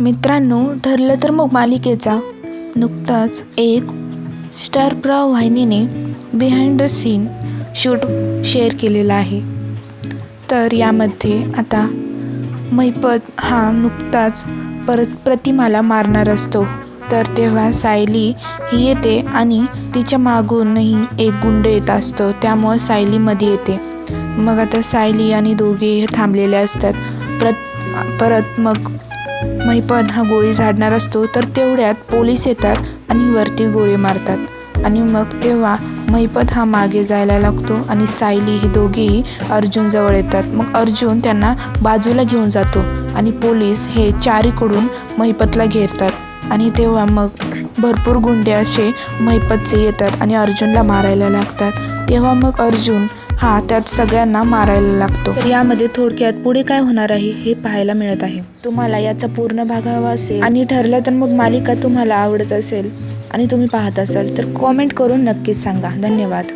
मित्रांनो ठरलं तर मग मालिकेचा. नुकताच एक star Pravah वाहिनीने behind the scene shoot share केलेला आहे. तर यामध्ये आता मैपत हा नुकताच परत प्रतिमाला मारणार असतो. तर तेव्हा सायली ही येते आणि तिच्या मागूनही एक गुंड येत असतो. त्यामुळं सायलीमध्ये येते. मग आता सायली आणि दोघे हे थांबलेले असतात. प्रत परत मग मैपत हा गोळी झाडणार असतो तर तेवढ्यात पोलीस येतात आणि वरती गोळी मारतात. आणि मग तेव्हा महिपत हा मागे जायला लागतो आणि सायली हे दोघेही अर्जुनजवळ येतात. मग अर्जुन त्यांना बाजूला घेऊन जातो आणि पोलीस हे चारीकडून महिपतला घेरतात. आणि तेव्हा मग भरपूर गुंडे असे महिपतचे येतात आणि अर्जुनला मारायला लागतात. तेव्हा मग अर्जुन हा त्यात सगळ्यांना मारायला लागतो. तर यामध्ये थोडक्यात पुढे काय होणार आहे हे पाहायला मिळत आहे. तुम्हाला याचा पूर्ण भाग हवा असेल आणि ठरलं तर मग मालिका तुम्हाला आवडत असेल आणि तुम्ही पाहत असाल तर कॉमेंट करून नक्कीच सांगा. धन्यवाद.